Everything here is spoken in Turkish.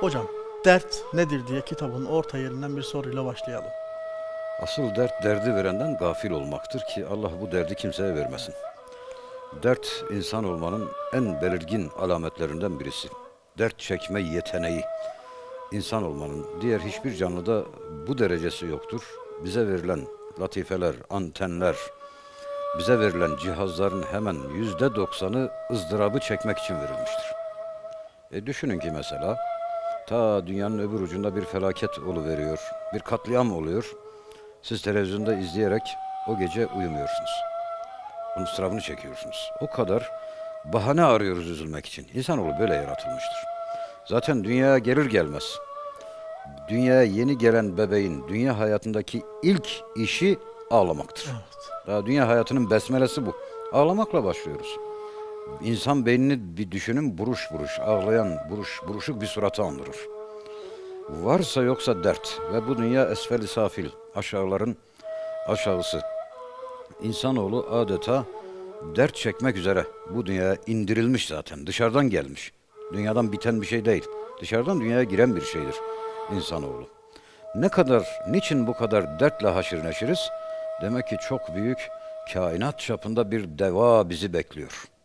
Hocam dert nedir diye kitabın orta yerinden bir soruyla başlayalım. Asıl dert derdi verenden gafil olmaktır ki Allah bu derdi kimseye vermesin. Dert insan olmanın en belirgin alametlerinden birisi. Dert çekme yeteneği. İnsan olmanın diğer hiçbir canlıda bu derecesi yoktur. Bize verilen latifeler, antenler, bize verilen cihazların hemen yüzde doksanı ızdırabı çekmek için verilmiştir. E düşünün ki mesela ta dünyanın öbür ucunda bir felaket veriyor, bir katliam oluyor. Siz televizyonda izleyerek o gece uyumuyorsunuz. Bunun ıstırabını çekiyorsunuz. O kadar bahane arıyoruz üzülmek için. İnsanoğlu böyle yaratılmıştır. Zaten dünyaya gelir gelmez. Dünyaya yeni gelen bebeğin dünya hayatındaki ilk işi ağlamaktır. Evet. Daha dünya hayatının besmelesi bu. Ağlamakla başlıyoruz. İnsan beynini bir düşünün buruş buruş, ağlayan buruş, buruşuk bir suratı andırır. Varsa yoksa dert ve bu dünya esfel safil, aşağıların aşağısı. İnsanoğlu adeta dert çekmek üzere bu dünyaya indirilmiş zaten. Dışarıdan gelmiş. Dünyadan biten bir şey değil. Dışarıdan dünyaya giren bir şeydir insanoğlu. Ne kadar, niçin bu kadar dertle haşır neşiriz? Demek ki çok büyük kainat çapında bir deva bizi bekliyor.